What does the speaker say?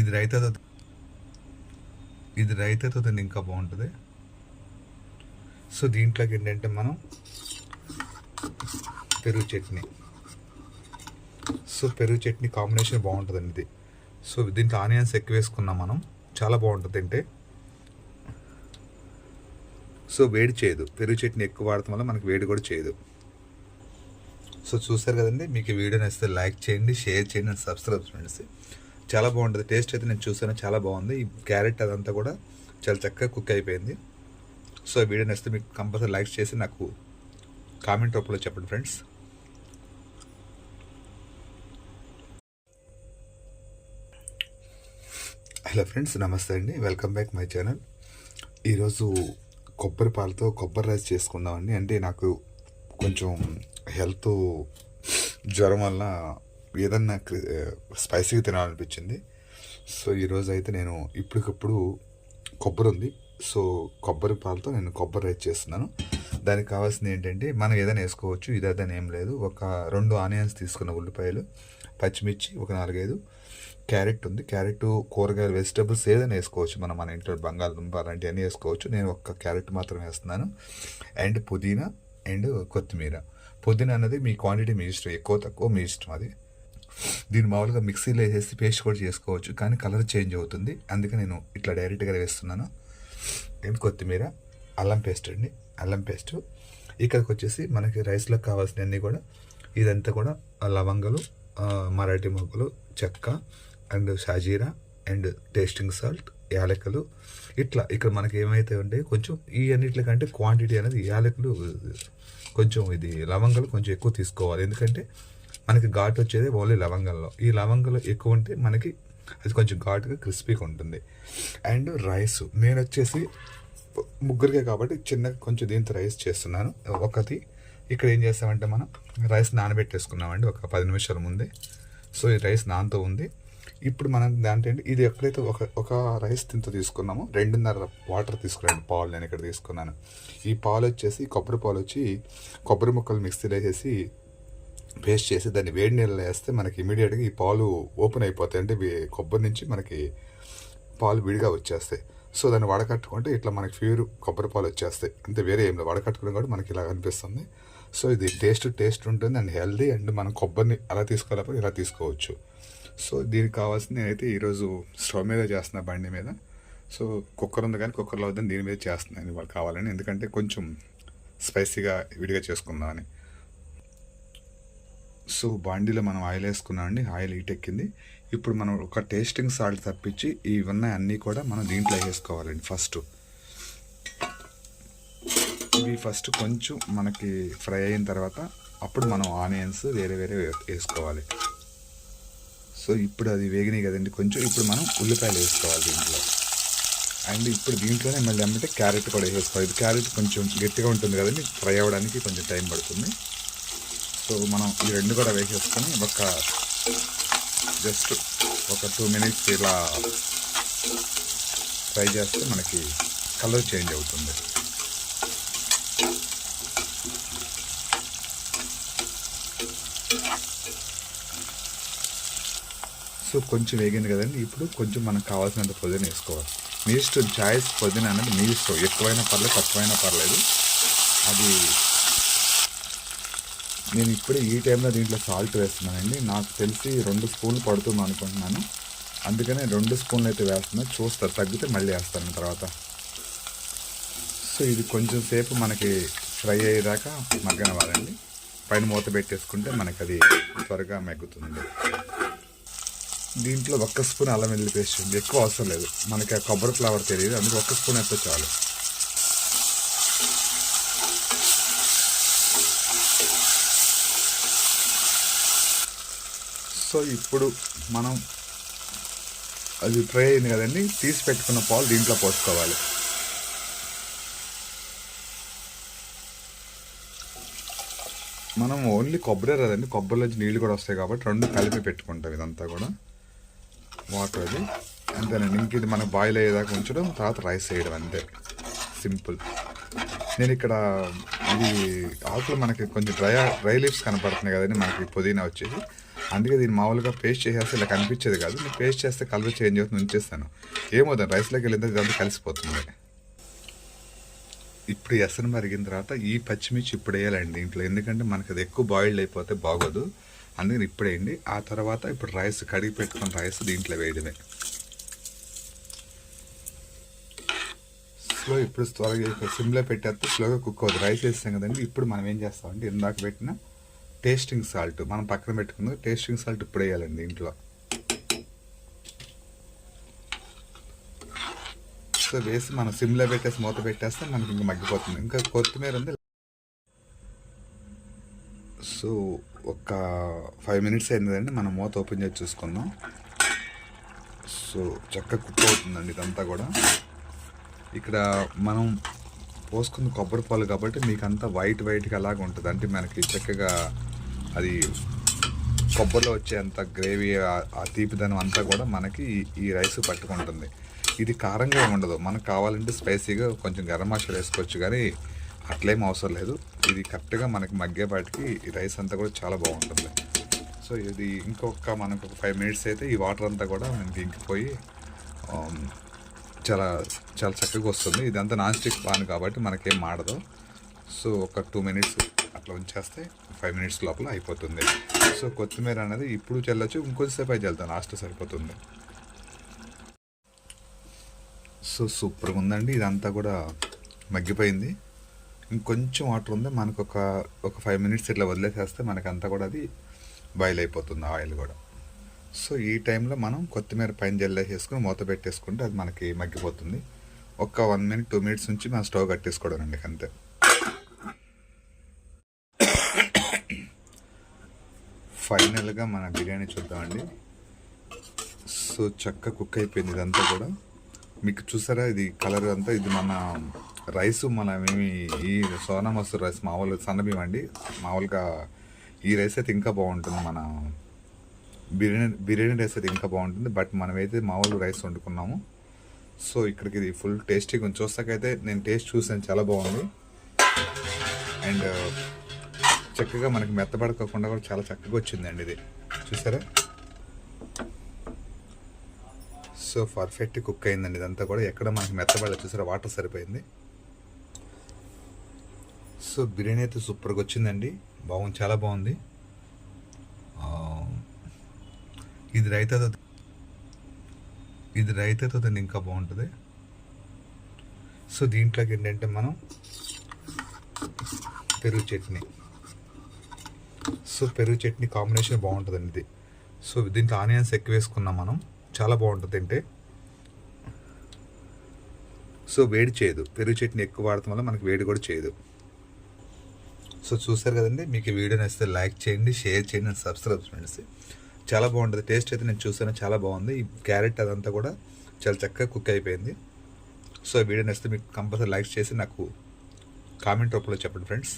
ఇది రైతాతో ఇది రైతాతో తింటే ఇంకా బాగుంటుంది. సో దీంట్లోకి ఏంటంటే మనం పెరుగు చట్నీ. సో పెరుగు చట్నీ కాంబినేషన్ బాగుంటుందండి ఇది. సో దీంట్లో ఆనియన్స్ ఎక్కువ వేసుకున్నాం మనం. చాలా బాగుంటుంది తింటే. సో వేడి చేయదు. పెరుగు చట్నీ ఎక్కువ వాడటం వల్ల మనకి వేడి కూడా చేయదు. సో చూసారు కదండి మీకు వీడియో నచ్చితే లైక్ చేయండి షేర్ చేయండి అండ్ సబ్స్క్రైబ్ చేయండి. చాలా బాగుంటుంది. టేస్ట్ అయితే నేను చూసాను చాలా బాగుంది. ఈ క్యారెట్ అదంతా కూడా చాలా చక్కగా కుక్ అయిపోయింది. సో ఈ వీడియో నచ్చితే మీకు కంపల్సరీ లైక్ చేసి నాకు కామెంట్ రూపంలో చెప్పండి ఫ్రెండ్స్. హలో ఫ్రెండ్స్ నమస్తే అండి. Welcome back my channel. ఈరోజు కొబ్బరి పాలతో కొబ్బరి రైస్ చేసుకుందామండి అంటే నాకు కొంచెం హెల్త్ జ్వరం వల్ల ఏదన్నా స్పైసీగా తినాలనిపించింది. సో ఈరోజు అయితే నేను ఇప్పటికప్పుడు కొబ్బరి ఉంది సో కొబ్బరి పాలతో నేను కొబ్బరి రైస్ చేస్తున్నాను. దానికి కావాల్సింది ఏంటంటే మనం ఏదైనా వేసుకోవచ్చు ఇదేదని ఏం లేదు. ఒక రెండు ఆనియన్స్ తీసుకున్న ఉల్లిపాయలు పచ్చిమిర్చి ఒక నాలుగైదు. క్యారెట్ ఉంది. క్యారెట్ కూరగాయలు వెజిటబుల్స్ ఏదైనా వేసుకోవచ్చు మనం మన ఇంట్లో బంగాళదుంప అలాంటివన్నీ వేసుకోవచ్చు. నేను ఒక్క క్యారెట్ మాత్రం వేస్తున్నాను. అండ్ పుదీనా అండ్ కొత్తిమీర. పుదీనా అనేది మీ క్వాంటిటీ మీ ఇష్టం. ఎక్కువ తక్కువ మీ ఇష్టం అది. దీన్ని మామూలుగా మిక్సీలో వేసేసి పేస్ట్ కూడా చేసుకోవచ్చు కానీ కలర్ చేంజ్ అవుతుంది. అందుకే నేను ఇట్లా డైరెక్ట్గా వేస్తున్నాను. అండ్ కొత్తిమీర అల్లం పేస్ట్ అండి. అల్లం పేస్ట్. ఇక్కడికి వచ్చేసి మనకి రైస్లో కావాల్సినవన్నీ కూడా ఇదంతా కూడా లవంగలు మరాఠీ మొగ్గలు చెక్క అండ్ షాజీరా అండ్ టేస్టింగ్ సాల్ట్ యాలకులు. ఇట్లా ఇక్కడ మనకి ఏమైతే ఉంటే కొంచెం ఈ అన్నిటికంటే క్వాంటిటీ అనేది యాలకులు కొంచెం ఇది లవంగాలు కొంచెం ఎక్కువ తీసుకోవాలి. ఎందుకంటే మనకి ఘాటు వచ్చేది ఓన్లీ లవంగంలో. ఈ లవంగంలో ఎక్కువ ఉంటే మనకి అది కొంచెం ఘాటుగా క్రిస్పీగా ఉంటుంది. And rice. నేను వచ్చేసి ముగ్గురికే కాబట్టి చిన్నగా కొంచెం దీంతో రైస్ చేస్తున్నాను. ఒకటి ఇక్కడ ఏం చేస్తామంటే మనం రైస్ నానబెట్టేసుకున్నామండి ఒక పది నిమిషాల ముందే. సో ఈ రైస్ నాన్తో ఉంది. ఇప్పుడు మనం దాంట్లో ఏంటి ఇది ఎక్కడైతే ఒక ఒక రైస్ తింత తీసుకున్నామో రెండున్నర వాటర్ తీసుకున్నాను పాలు నేను ఇక్కడ తీసుకున్నాను. ఈ పాలు వచ్చేసి కొబ్బరి పాలు వచ్చి కొబ్బరి ముక్కలు మిక్సీలో వేసేసి పేస్ట్ చేసి దాన్ని వేడి నీళ్ళలో వేస్తే మనకి ఇమీడియట్గా ఈ పాలు ఓపెన్ అయిపోతాయి. అంటే కొబ్బరి నుంచి మనకి పాలు విడిగా వచ్చేస్తాయి. సో దాన్ని వడకట్టుకుంటే ఇట్లా మనకి ప్యూర్ కొబ్బరి పాలు వచ్చేస్తాయి. అంతే వేరే ఏం లేదు. వడకట్టుకుని కూడా మనకి ఇలా అనిపిస్తుంది. సో ఇది టేస్ట్ టేస్ట్ ఉంటుంది అండ్ హెల్దీ అండ్ మనం కొబ్బరిని అలా తీసుకోలేకపోతే ఇలా తీసుకోవచ్చు. సో దీనికి కావాల్సింది నేనైతే ఈరోజు స్టవ్ మీద చేస్తున్నా బండి మీద. సో కుక్కర్ ఉంది కానీ కుక్కర్లో వద్దని దీని మీద చేస్తున్నాను. వాళ్ళు కావాలని. ఎందుకంటే కొంచెం స్పైసీగా విడిగా చేసుకుందామని. సో బాండీలో మనం ఆయిల్ వేసుకున్నామండి ఆయిల్ హీట్ ఎక్కింది. ఇప్పుడు మనం ఒక టేస్టింగ్ సాల్ట్ తప్పించి ఇవన్నీ అన్నీ కూడా మనం దీంట్లో వేసుకోవాలండి ఫస్ట్. ఇవి ఫస్ట్ కొంచెం మనకి ఫ్రై అయిన తర్వాత అప్పుడు మనం ఆనియన్స్ వేరే వేరే వేసుకోవాలి. సో ఇప్పుడు అది వేగినాయి కదండి కొంచెం ఇప్పుడు మనం ఉల్లిపాయలు వేసుకోవాలి దీంట్లో. అండ్ ఇప్పుడు దీంట్లోనే మళ్ళీ అమ్మితే క్యారెట్ కూడా వేసుకోవాలి ఇది క్యారెట్ కొంచెం గట్టిగా ఉంటుంది కదండి ఫ్రై అవ్వడానికి కొంచెం టైం పడుతుంది. సో మనం ఈ రెండు కూడా వేసేసుకొని ఒక జస్ట్ ఒక టూ మినిట్స్ ఇలా ఫ్రై చేస్తే మనకి కలర్ చేంజ్ అవుతుంది. సో కొంచెం వేగింది కదండి. ఇప్పుడు కొంచెం మనకు కావాల్సినంత పుదీనా వేసుకోవాలి. మీ ఇష్టం చాయిస్ పుదీనా అనేది మీ ఇష్టం. ఎక్కువైనా పర్లేదు తక్కువైనా పర్లేదు. అది నేను ఇప్పుడే ఈ టైంలో దీంట్లో సాల్ట్ వేస్తున్నానండి. నాకు తెలిసి రెండు స్పూన్లు పడుతుంది అనుకుంటున్నాను. అందుకనే రెండు స్పూన్లు అయితే వేస్తున్నాను చూస్తా. తగ్గితే మళ్ళీ వేస్తాను తర్వాత. సో ఇది కొంచెం సేపు మనకి ఫ్రై అయ్యేదాకా మగ్గనవ్వాలండి పైన మూత పెట్టేసుకుంటే మనకి అది త్వరగా మెగ్గుతుంది దీంట్లో ఒక్క స్పూన్ అల్లం వెల్లుల్లి పేస్ట్ ఉంది ఎక్కువ అవసరం లేదు. మనకి ఆ కొబ్బరి ఫ్లవర్ తెలియదు. అందుకే ఒక్క స్పూన్ అయితే చాలు. సో ఇప్పుడు మనం అది ఫ్రై అయింది కదండి తీసి పెట్టుకున్న పాలు దీంట్లో పోసుకోవాలి. మనం ఓన్లీ కొబ్బరి కదండి కొబ్బరిలోంచి నీళ్ళు కూడా వస్తాయి కాబట్టి రెండు కలిపి పెట్టుకుంటాం ఇదంతా కూడా. వాటర్ అది. అంతేనండి ఇంక ఇది మనం బాయిల్ అయ్యేదాకా ఉంచడం తర్వాత రైస్ వేయడం అంతే. సింపుల్ నేను ఇక్కడ ఇది ఆకులు మనకి కొంచెం డ్రై డ్రై లీవ్స్ కనపడుతున్నాయి కదండి మనకి పుదీనా వచ్చేసి. అందుకే దీన్ని మామూలుగా పేస్ట్ చేసేస్తే ఇలా కనిపించేది కాదు. నేను పేస్ట్ చేస్తే కలర్ చేంజ్ అవుతుంది ఉంచేస్తాను. ఏమో దాని రైస్లోకి వెళ్ళిన ఇదంతా కలిసిపోతుంది. ఇప్పుడు ఎసరు మరిగిన తర్వాత ఈ పచ్చిమిర్చి ఇప్పుడు వేయాలండి దీంట్లో ఎందుకంటే మనకి అది ఎక్కువ బాయిల్డ్ అయిపోతే బాగోదు. అందుకని ఇప్పుడు వేయండి. ఆ తర్వాత ఇప్పుడు రైస్ కడిగి పెట్టుకున్న రైస్ దీంట్లో వేయడమే. స్లో ఇప్పుడు త్వరగా సిమ్లో పెట్టేస్తే స్లోగా కుక్ అవుతుంది. రైస్ వేస్తాం కదండి. ఇప్పుడు మనం ఏం చేస్తామంటే ఇందాక పెట్టిన టేస్టింగ్ సాల్ట్. మనం పక్కన పెట్టుకుంది టేస్టింగ్ సాల్ట్ ఇప్పుడు వేయాలండి ఇంట్లో. సో వేసి మనం సిమ్లో పెట్టేసి మూత పెట్టేస్తే మనకి ఇంకా మగ్గిపోతుంది. ఇంకా కొత్తిమీర ఉంది. సో ఒక ఫైవ్ మినిట్స్ అయిందండి. మనం మూత ఓపెన్ చేసి చూసుకుందాం. సో చక్కగా కుక్ అవుతుందండి ఇదంతా కూడా. ఇక్కడ మనం పోసుకున్న కొబ్బరి పాలు కాబట్టి మీకు అంతా వైట్ వైట్గా అలాగ ఉంటుంది అంటే మనకి చక్కగా అది కొబ్బరిలో వచ్చే అంత గ్రేవీ ఆ- తీపిదనం అంతా కూడా మనకి ఈ- రైస్ పట్టుకుంటుంది. ఇది కారంగా ఏమి ఉండదు. మనకు కావాలంటే స్పైసీగా కొంచెం గరం మసాలా వేసుకోవచ్చు కానీ అట్లేం అవసరం లేదు. ఇది కరెక్ట్గా మనకి మగ్గేపాటికి ఈ రైస్ అంతా కూడా చాలా బాగుంటుంది. సో ఇది ఇంకొక మనకు ఒక ఫైవ్ మినిట్స్ అయితే ఈ వాటర్ అంతా కూడా మనకి ఇంకిపోయి చాలా చాలా చక్కగా వస్తుంది. ఇదంతా నాన్ స్టిక్ పాన్ కాబట్టి మనకేం మాడదు. సో ఒక టూ మినిట్స్ అట్లా ఉంచేస్తే ఫైవ్ మినిట్స్ లోపల అయిపోతుంది. సో కొత్తిమీర అనేది ఇప్పుడు చల్లొచ్చు ఇంకొంచెంసేపు అయితే చల్లుతాను. లాస్ట్ సరిపోతుంది. సో సూపర్గా ఉందండి. ఇదంతా కూడా మగ్గిపోయింది. ఇంకొంచెం వాటర్ ఉంది. మనకు ఒక ఒక ఫైవ్ మినిట్స్ ఇట్లా వదిలేసేస్తే మనకంతా కూడా అది బాయిల్ అయిపోతుంది ఆయిల్ కూడా. సో ఈ టైంలో మనం కొత్తిమీర పైన జల్లేసేసుకుని మూత పెట్టేసుకుంటే అది మనకి మగ్గిపోతుంది. ఒక వన్ మినిట్ టూ మినిట్స్ నుంచి మనం స్టవ్ కట్టేసుకోవడం అండి అంతే. ఫైనల్గా మన బిర్యానీ చూద్దామండి. సో చక్క కుక్ అయిపోయింది ఇదంతా కూడా. మీకు చూసారా ఇది కలర్ అంతా? ఇది మన రైస్ మనమేమి ఈ సోనా మసూర్ రైస్ మామూలు సన్నబియ్యం అండి. మామూలుగా ఈ రైస్ అయితే ఇంకా బాగుంటుంది. మన బిర్యానీ బిర్యానీ రైస్ అయితే ఇంకా బాగుంటుంది. బట్ మనమైతే మామూలు రైస్ వండుకున్నాము. సో ఇక్కడికి ఇది ఫుల్ టేస్టీ కొంచెం చూస్తాకైతే నేను టేస్ట్ చూసాను చాలా బాగుంది. అండ్ చక్కగా మనకి మెత్తబడకోకుండా కూడా చాలా చక్కగా వచ్చిందండి ఇది. చూసారా? సో పర్ఫెక్ట్ కుక్ అయిందండి ఇదంతా కూడా. ఎక్కడ మనకి మెత్తబడలేదు. చూసారా? వాటర్ సరిపోయింది. సో బిర్యానీ అయితే సూపర్గా వచ్చిందండి. బాగుంది. చాలా బాగుంది. ఇది రైతాతో ఇది రైతాతో తింటే ఇంకా బాగుంటుంది. సో దీంట్లోకి ఏంటంటే మనం పెరుగు చట్నీ. సో పెరుగు చట్నీ కాంబినేషన్ బాగుంటుందండి ఇది. సో దీంట్లో ఆనియన్స్ ఎక్కువ వేసుకున్నాం మనం. చాలా బాగుంటుంది తింటే. సో వేడి చేయదు. పెరుగు చట్నీ ఎక్కువ వాడటం వల్ల మనకి వేడి కూడా చేయదు. సో చూసారు కదండి మీకు వీడియో నచ్చితే లైక్ చేయండి షేర్ చేయండి అండ్ సబ్స్క్రైబ్ చేయండి చాలా బాగుంటుంది. టేస్ట్ అయితే నేను చూసాను చాలా బాగుంది. ఈ క్యారెట్ అదంతా కూడా చాలా చక్కగా కుక్ అయిపోయింది. సో వీడియో నచ్చితే మీకు కంపల్సరీ లైక్ చేసి నాకు కామెంట్ రూపంలో చెప్పండి ఫ్రెండ్స్.